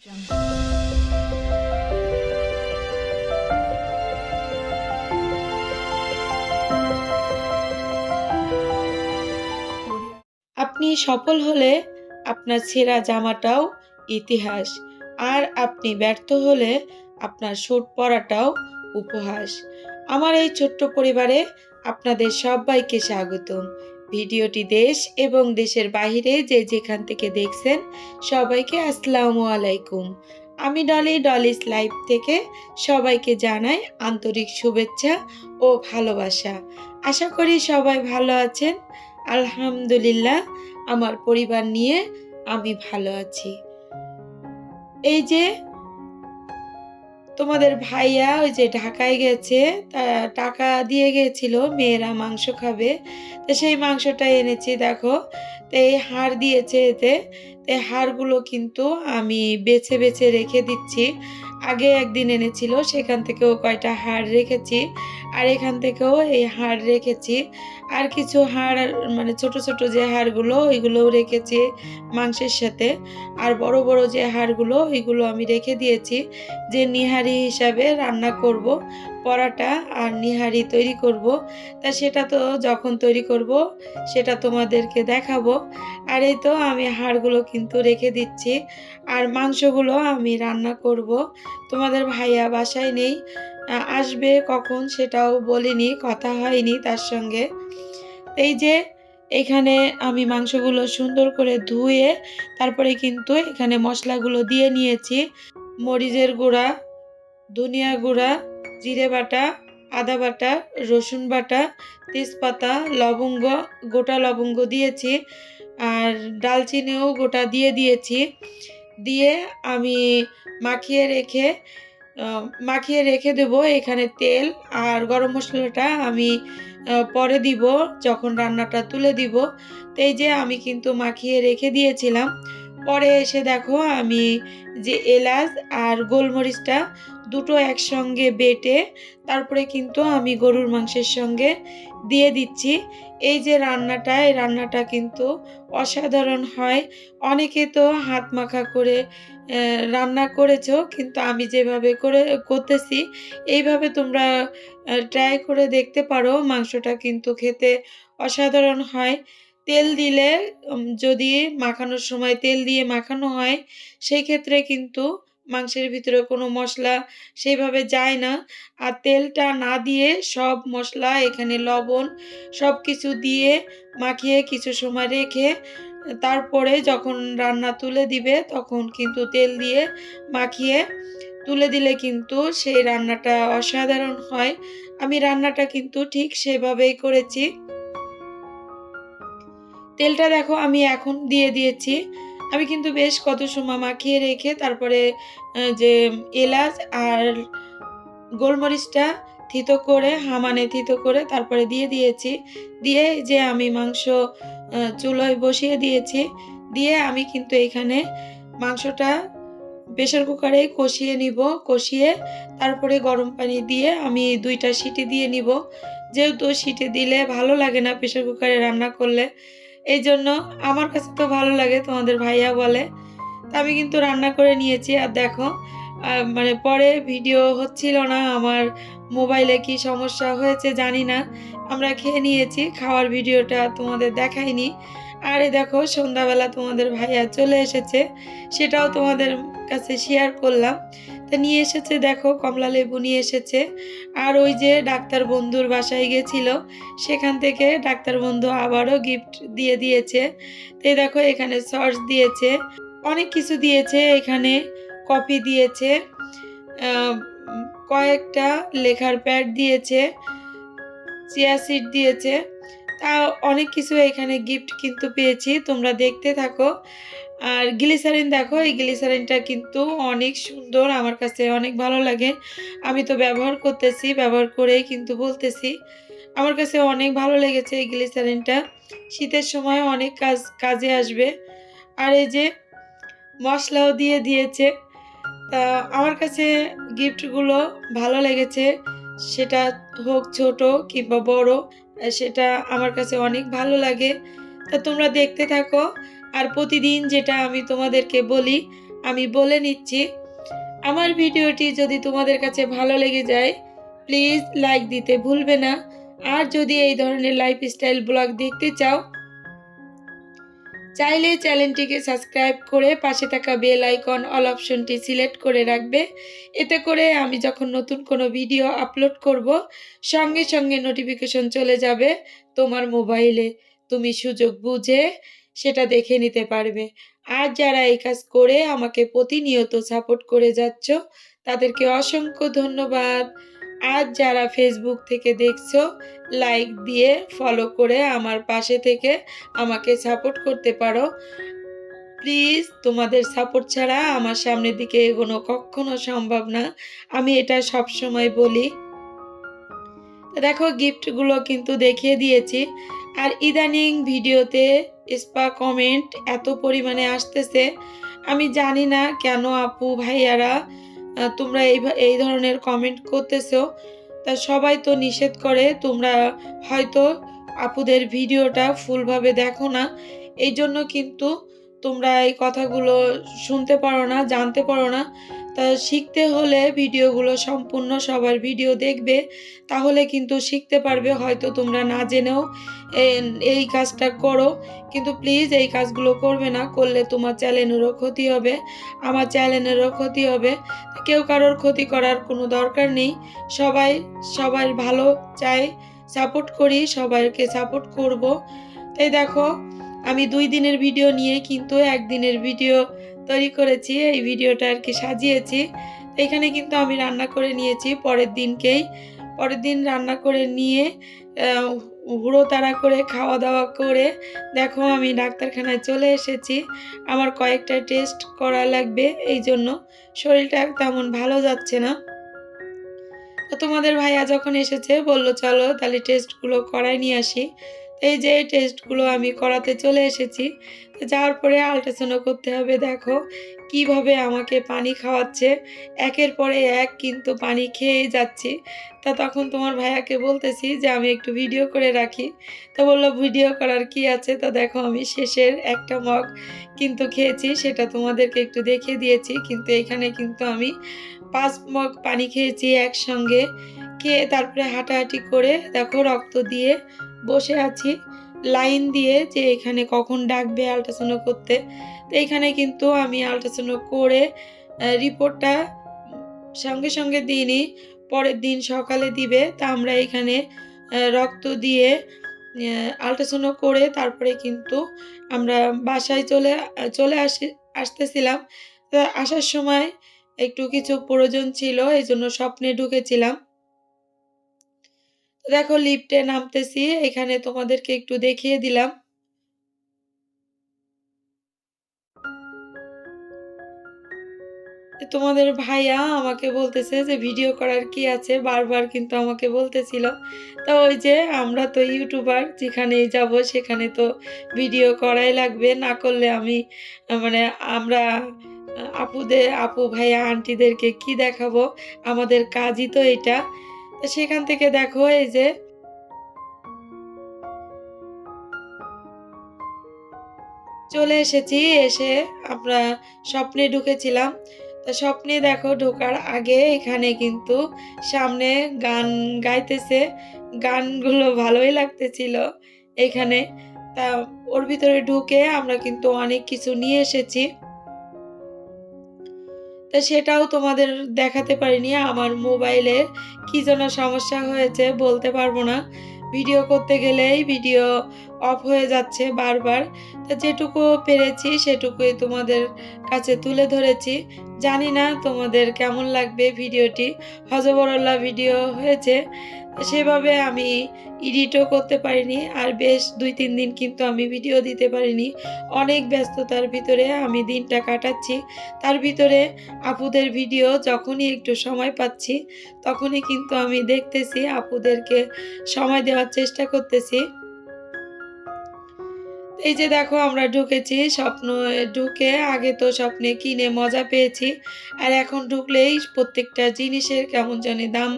আপনি সফল হলে আপনার ছেঁড়া জামাটাও ইতিহাস, আর আপনি ব্যর্থ হলে আপনার স্যুট পরাটাও উপহাস। আমার এই ছোট্ট পরিবারে আপনাদের সবাইকে স্বাগতম। ভিডিওটি দেশ এবং দেশের বাইরে যে যেখান থেকে দেখছেন, সবাইকে আসসালামু আলাইকুম। আমি ডলি, ডলিস লাইভ থেকে সবাইকে জানাই আন্তরিক শুভেচ্ছা ও ভালোবাসা। আশা করি সবাই ভালো আছেন। আলহামদুলিল্লাহ, আমার পরিবার নিয়ে আমি ভালো আছি। এই যে তোমাদের ভাইয়া ওই যে ঢাকায় গেছে, তা টাকা দিয়ে গেছিল, মেয়েরা মাংস খাবে। তো সেই মাংসটা এনেছি, দেখো। তো এই হাড় দিয়েছে এতে। তো এই হাড়গুলো কিন্তু আমি বেছে বেছে রেখে দিচ্ছি। আগে একদিন এনেছিল, সেখান থেকেও কয়টা হাড় রেখেছি। আর এখান থেকেও এই হাড় রেখেছি। আর কিছু হাড় মানে ছোট ছোট যে হাড়গুলো, ওইগুলোও রেখেছি মাংসের সাথে। আর বড় বড় যে হাড়গুলো, ওইগুলো আমি রেখে দিয়েছি যে নিহারি হিসাবে রান্না করব, পরাটা আর নিহারি তৈরি করব। তা সেটা তো যখন তৈরি করব, সেটা তোমাদেরকে দেখাবো। আর এই তো আমি হাড়গুলো কিন্তু রেখে দিচ্ছি। আর মাংসগুলো আমি রান্না করব। তোমাদের ভাইয়া বাসায় নেই। আসবে কখন সেটাও বলিনি, কথা হয়নি তার সঙ্গে। এই যে, এখানে আমি মাংসগুলো সুন্দর করে ধুয়ে তারপরে কিন্তু এখানে মশলাগুলো দিয়ে নিয়েছি। মরিচের গুঁড়া, ধনিয়া গুঁড়া, জিরে বাটা, আদা বাটা, রসুন বাটা, তেজপাতা, লবঙ্গ, গোটা লবঙ্গ দিয়েছি আর ডালচিনিও গোটা দিয়ে দিয়েছি। দিয়ে আমি মাখিয়ে রেখে মাখিয়ে রেখে দেবো এখানে তেল আর গরম মশলাটা আমি পরে দিব যখন রান্নাটা তুলে দিব। তো এই যে আমি কিন্তু মাখিয়ে রেখে দিয়েছিলাম। পরে এসে দেখো আমি যে এলাচ আর গোলমরিচটা দুটো একসঙ্গে বেটে তারপরে কিন্তু আমি গরুর মাংসের সঙ্গে দিয়ে দিচ্ছি। এই যে রান্নাটা, এই রান্নাটা কিন্তু অসাধারণ হয়। অনেকে তো হাত মাখা করে রান্না করেছ, কিন্তু আমি যেভাবে করে, করতেছি, এইভাবে তোমরা ট্রাই করে দেখতে পারো। মাংসটা কিন্তু খেতে অসাধারণ হয়। তেল দিলে যদি মাখানোর সময় তেল দিয়ে মাখানো হয়, সেই ক্ষেত্রে কিন্তু মাংসের ভিতরে কোনো মশলা সেইভাবে যায় না। আর তেলটা না দিয়ে সব মশলা, এখানে লবণ সব কিছু দিয়ে মাখিয়ে কিছু সময় রেখে, তারপরে যখন রান্না তুলে দিবে, তখন কিন্তু তেল দিয়ে মাখিয়ে, তুলে দিলে কিন্তু সেই রান্নাটা অসাধারণ হয়। আমি রান্নাটা কিন্তু ঠিক সেভাবেই করেছি। তেলটা দেখো আমি এখন দিয়ে দিয়েছি। আমি কিন্তু বেশ কত সময় মাখিয়ে রেখে তারপরে যে এলাচ আর গোলমরিচটা থিতো করে, হামানে থিতো করে তারপরে দিয়ে দিয়েছি। দিয়ে যে আমি মাংস চুলোয় বসিয়ে দিয়েছি। দিয়ে আমি কিন্তু এখানে মাংসটা প্রেশার কুকারে কষিয়ে নিব। কষিয়ে তারপরে গরম পানি দিয়ে আমি দুইটা সিটি দিয়ে নিব। যেহেতু সিটি দিলে ভালো লাগে না প্রেশার কুকারে রান্না করলে এই জন্য আমার কাছে তো ভালো লাগে, তোমাদের ভাইয়া বলে। তা আমি কিন্তু রান্না করে নিয়েছি, আর দেখো মানে পরে ভিডিও হচ্ছিল না, আমার মোবাইলে কি সমস্যা হয়েছে জানি না। আমরা খেয়ে নিয়েছি, খাওয়ার ভিডিওটা তোমাদের দেখাইনি। আর দেখো, সন্ধ্যাবেলা তোমাদের ভাইয়া চলে এসেছে, সেটাও তোমাদের কাছে শেয়ার করলাম। তা নিয়ে এসেছে, দেখো, কমলা লেবু নিয়ে এসেছে। আর ওই যে ডাক্তার বন্ধুর বাসায় গেছিল, সেখান থেকে ডাক্তার বন্ধু আবারও গিফট দিয়ে দিয়েছে। তো দেখো, এখানে সস দিয়েছে, অনেক কিছু দিয়েছে, এখানে কপি দিয়েছে কয়েকটা লেখার প্যাড দিয়েছে চিয়া সিড দিয়েছে। তা অনেক কিছু এখানে গিফট কিন্তু পেয়েছি, তোমরা দেখতে থাকো। আর গ্লিসারিন দেখো, এই গ্লিসারিনটা কিন্তু অনেক সুন্দর, আমার কাছে অনেক ভালো লাগে। আমি তো ব্যবহার করতেছি, ব্যবহার করেই কিন্তু বলতেছি। আমার কাছে অনেক ভালো লেগেছে এই গ্লিসারিনটা। শীতের সময় অনেক কাজ, কাজে আসবে। আর এই যে মশলাও দিয়ে দিয়েছে, তা আমার কাছে গিফটগুলো ভালো লেগেছে। সেটা হোক ছোট কিংবা বড়, সেটা আমার কাছে অনেক ভালো লাগে। তা তোমরা দেখতে থাকো। আর প্রতিদিন যেটা আমি তোমাদেরকে বলি, আমি বলে নিচ্ছি। আমার ভিডিওটি যদি তোমাদের কাছে ভালো লেগে যায়, প্লিজ লাইক দিতে ভুলবে না। আর যদি এই ধরনের লাইফস্টাইল ব্লগ দেখতে চাও, চাইলে চ্যানেলটিকে সাবস্ক্রাইব করে পাশে থাকা বেল আইকন অল অপশনটি সিলেক্ট করে রাখবে। এতে করে আমি যখন নতুন কোনো ভিডিও আপলোড করব, সঙ্গে সঙ্গে নোটিফিকেশন চলে যাবে তোমার মোবাইলে তুমি সুযোগ বুঝে সেটা দেখে নিতে পারবে। আর যারা এই কাজ করে আমাকে প্রতিনিয়ত সাপোর্ট করে যাচ্ছ, তাদেরকে অসংখ্য ধন্যবাদ। আর যারা ফেসবুক থেকে দেখছ লাইক দিয়ে ফলো করে আমার পাশে থেকে আমাকে সাপোর্ট করতে পারো। প্লিজ তোমাদের সাপোর্ট ছাড়া আমার সামনের দিকে এগোনো কখনো সম্ভব না। আমি এটা সব সময় বলি দেখো গিফটগুলো কিন্তু দেখিয়ে দিয়েছি। আর ইদানিং ভিডিওতে স্পা কমেন্ট এত পরিমাণে আসতেছে। আমি জানি না কেন আপু, ভাইয়ারা তোমরা এই এই ধরনের কমেন্ট করতেছো। তা সবাই তো নিষেধ করে, তোমরা হয়তো আপুদের ভিডিওটা ফুলভাবে দেখো না। এই জন্য কিন্তু তোমরা এই কথাগুলো শুনতে পারো না, জানতে পারো না, তা শিখতে হলে ভিডিওগুলো সম্পূর্ণ সবার ভিডিও দেখবে, তাহলে কিন্তু শিখতে পারবে, হয়তো তোমরা না জেনেও এই কাজটা করো, কিন্তু প্লিজ এই কাজগুলো করবে না, করলে তোমার চ্যানেলেরও ক্ষতি হবে, আমার চ্যানেলেরও ক্ষতি হবে, কেউ কারোর ক্ষতি করার কোনো দরকার নেই, সবাই সবার ভালো চাই সাপোর্ট করি, সবাইকে সাপোর্ট করব, তাই দেখো আমি দুই দিনের ভিডিও নিয়ে কিন্তু একদিনের ভিডিও তৈরি করেছি, এই ভিডিওটা আর কি সাজিয়েছি। এখানে কিন্তু আমি রান্না করে নিয়েছি পরের দিনকেই। পরের দিন রান্না করে নিয়ে হুড়ো তাড়া করে খাওয়া দাওয়া করে দেখো আমি ডাক্তারখানায় চলে এসেছি। আমার কয়েকটা টেস্ট করা লাগবে, এই জন্য শরীরটা তেমন ভালো যাচ্ছে না। তোমাদের ভাইয়া যখন এসেছে বলল, চলো তাহলে টেস্টগুলো করাই নিয়ে আসি। এই যে টেস্টগুলো আমি করাতে চলে এসেছি যাওয়ার পরে আল্ট্রাসাউন্ড করতে হবে। দেখো কীভাবে আমাকে পানি খাওয়াচ্ছে। একের পরে এক কিন্তু পানি খেয়েই যাচ্ছি। তা তখন তোমার ভাইয়াকে বলতেছি যে, আমি একটু ভিডিও করে রাখি। তো বলল ভিডিও করার কি আছে? তা দেখো আমি শেষের একটা মগ কিন্তু খেয়েছি, সেটা তোমাদেরকে একটু দেখিয়ে দিয়েছি। কিন্তু এখানে কিন্তু আমি পাঁচ মগ পানি খেয়েছি একসঙ্গে। খেয়ে তারপরে হাঁটাহাঁটি করে দেখো রক্ত দিয়ে বসে আছি। লাইন দিয়ে যে এখানে কখন ডাকবে আল্ট্রাসাউন্ড করতে। তো এখানে কিন্তু আমি আল্ট্রাসাউন্ড করে রিপোর্টটা সঙ্গে সঙ্গে দিইনি। পরের দিন সকালে দিবে। তা আমরা এখানে রক্ত দিয়ে আল্ট্রাসাউন্ড করে তারপরে কিন্তু আমরা বাসায় চলে চলে আসি, আসতেছিলাম। তা আসার সময় একটু কিছু প্রয়োজন ছিল এই জন্য স্বপ্নে ঢুকেছিলাম। দেখো লিফটে নামতেছি। এখানে তোমাদেরকে একটু দেখিয়ে দিলাম। তোমাদের ভাইয়া আমাকে বলতেছে যে, ভিডিও করার কি আছে? বারবার কিন্তু আমাকে বলতেছিল। তো ওই যে, আমরা তো ইউটিউবার, যেখানেই যাব সেখানে তো ভিডিও করাই লাগবে। না করলে আমি মানে আমরা আপুদের আপু ভাইয়া, আন্টিদেরকে কি দেখাবো? আমাদের কাজই তো এটা। সেখান থেকে দেখো, এই যে চলে এসেছি, এসে আমরা স্বপ্নে ঢুকেছিলাম। তা স্বপ্নে দেখো, ঢোকার আগে এখানে কিন্তু সামনে গান গাইতেছে। গানগুলো ভালোই লাগতেছিল এখানে। তা ওর ভিতরে ঢুকে আমরা কিন্তু অনেক কিছু নিয়ে এসেছি। তা সেটাও তোমাদের দেখাতে পারিনি। আমার মোবাইলে কী যেন সমস্যা হয়েছে, বলতে পারব না। ভিডিও করতে গেলেই ভিডিও অফ হয়ে যাচ্ছে বারবার। তা যেটুকু পেরেছি সেটুকুই তোমাদের কাছে তুলে ধরেছি। জানি না তোমাদের কেমন লাগবে ভিডিওটি। হজবরল্লা ভিডিও হয়েছে। সেভাবে আমি এডিটও করতে পারিনি আর বেশ দুই তিন দিন কিন্তু আমি ভিডিও দিতে পারিনি। অনেক ব্যস্ততার ভিতরে আমি দিনটা কাটাচ্ছি। তার ভিতরে আপুদের ভিডিও যখনই একটু সময় পাচ্ছি, তখনই কিন্তু আমি দেখতেছি, আপুদেরকে সময় দেওয়ার চেষ্টা করতেছি। এই যে দেখো আমরা ঢুকেছি স্বপ্ন ঢুকে আগে তো স্বপ্নে কিনে মজা পেয়েছি আর এখন ঢুকলেই প্রত্যেকটা জিনিসের কেমন জানি দাম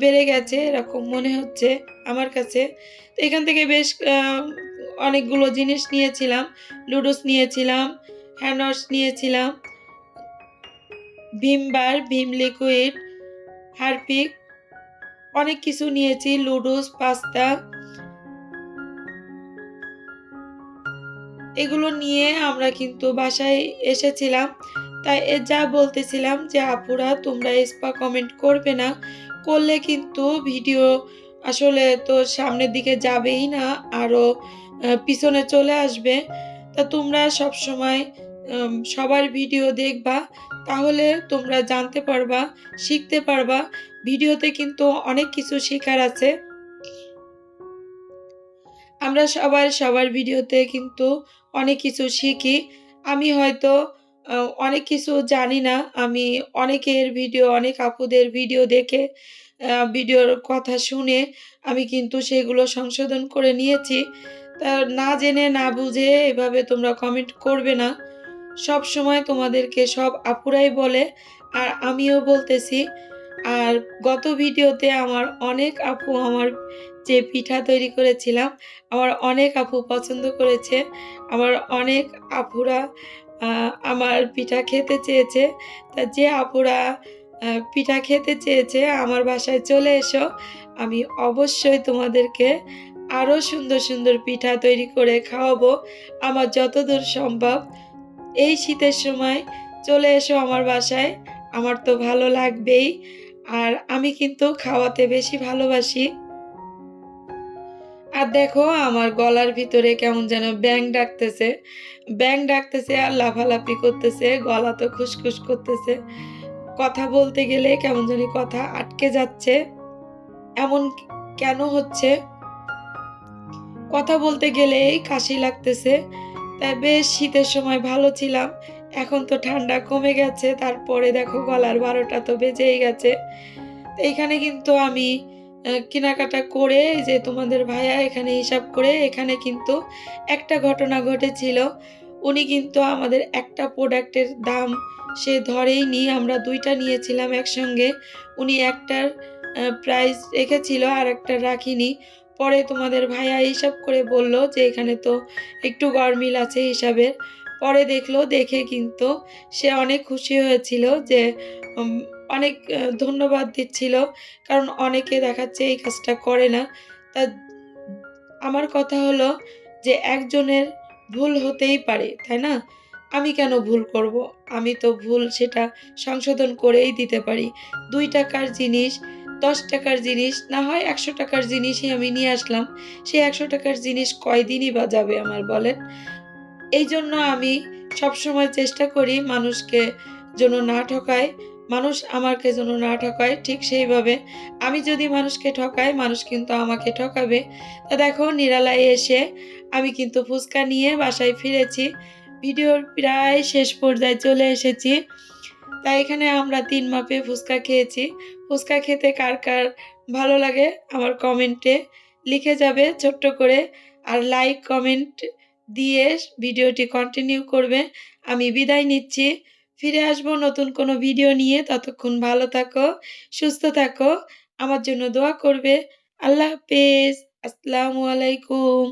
বেড়ে গেছে এরকম মনে হচ্ছে আমার কাছে তো এখান থেকে বেশ অনেকগুলো জিনিস নিয়েছিলাম লুডোস নিয়েছিলাম হ্যান্ডওয়াশ নিয়েছিলাম Vim bar, Vim liquid, Harpic অনেক কিছু নিয়েছি লুডুস, পাস্তা। এগুলো নিয়ে আমরা কিন্তু বাসায় এসেছিলাম। তাই যা বলতেছিলাম যে, "আপুরা তোমরা স্পা কমেন্ট করবে না। করলে কিন্তু ভিডিও আসলে তো সামনের দিকে যাবেই না, আরও পিছনে চলে আসবে। তা তোমরা সবসময় আম সবার ভিডিও দেখবা। তাহলে তোমরা জানতে পারবা, শিখতে পারবা। ভিডিওতে কিন্তু অনেক কিছু শেখার আছে।" আমরা সবার সবার ভিডিওতে কিন্তু অনেক কিছু শিখি। আমি হয়তো অনেক কিছু জানি না। আমি অনেকের ভিডিও, অনেক আপুদের ভিডিও দেখে ভিডিওর কথা শুনে আমি কিন্তু সেগুলো সংশোধন করে নিয়েছি। তা না জেনে, না বুঝে এভাবে তোমরা কমেন্ট করবে না। সব সময় তোমাদেরকে সব আপুরাই বলে, আর আমিও বলতেছি। আর গত ভিডিওতে আমার অনেক আপু আমার যে পিঠা তৈরি করেছিলাম, আমার অনেক আপু পছন্দ করেছে। আমার অনেক আপুরা আমার পিঠা খেতে চেয়েছে। তা যে আপুরা পিঠা খেতে চেয়েছে আমার বাসায় চলে এসো। আমি অবশ্যই তোমাদেরকে আরও সুন্দর, সুন্দর পিঠা তৈরি করে খাওয়াবো আমার যতদূর সম্ভব। এই শীতের সময় চলে এসো আমার বাসায়। আমার তো ভালো লাগবেই। আর আমি কিন্তু খাওয়াতে বেশি ভালোবাসি। আর দেখো আমার গলার ভিতরে কেমন যেন ব্যাং ডাকতেছে। ব্যাঙ ডাকতেছে আর লাফালাফি করতেছে। গলা তো খুসখুস করতেছে। কথা বলতে গেলে কেমন জানি কথা আটকে যাচ্ছে। এমন কেন হচ্ছে? কথা বলতে গেলেই কাশি লাগতেছে। তাই বেশ শীতের সময় ভালো ছিলাম। এখন তো ঠান্ডা কমে গেছে। তারপরে দেখো গলার বারোটা তো বেজেই গেছে। এইখানে কিন্তু আমি কেনাকাটা করে যে তোমাদের ভাইয়া এখানে হিসাব করে এখানে কিন্তু একটা ঘটনা ঘটেছিল। উনি কিন্তু আমাদের একটা প্রোডাক্টের দাম সে ধরেইনি। আমরা দুইটা নিয়েছিলাম একসঙ্গে। উনি একটার প্রাইস রেখেছিল, আরেকটার রাখিনি। পরে তোমাদের ভাইয়া হিসাব করে বলল যে, "এখানে তো একটু গরমিল আছে হিসাবের।" পরে দেখল দেখে কিন্তু সে অনেক খুশি হয়েছিল যে অনেক ধন্যবাদ দিচ্ছিল। কারণ অনেকে দেখাচ্ছে এই কাজটা করে না। তা আমার কথা হলো যে একজনের ভুল হতেই পারে, তাই না? আমি কেন ভুল করব? আমি তো ভুল সেটা সংশোধন করেই দিতে পারি। দুই টাকার জিনিস, দশ টাকার জিনিস, না হয় একশো টাকার জিনিসই আমি নিয়ে আসলাম। সেই একশো টাকার জিনিস কয়দিনই বা যাবে আমার বলেন? এইজন্য আমি সবসময় চেষ্টা করি মানুষকে যেন না ঠকাই, মানুষ আমাকে যেন না ঠকায়। ঠিক সেইভাবে আমি যদি মানুষকে ঠকাই, মানুষ কিন্তু আমাকে ঠকাবে। তা দেখো নিরালায় এসে আমি কিন্তু ফুচকা নিয়ে বাসায় ফিরেছি। ভিডিওর প্রায় শেষ পর্যায়ে চলে এসেছি। তাই এখানে আমরা তিন মাপে ফুচকা খেয়েছি। ফুচকা খেতে কার, কার ভালো লাগে আমার কমেন্টে লিখে যাবে ছোট্ট করে। আর লাইক, কমেন্ট দিয়ে ভিডিওটি কন্টিনিউ করবে। আমি বিদায় নিচ্ছি। ফিরে আসব নতুন কোনো ভিডিও নিয়ে। ততক্ষণ ভালো থাকো, সুস্থ থাকো। আমার জন্য দোয়া করবে। আল্লাহ হাফেজ। আসসালামু আলাইকুম।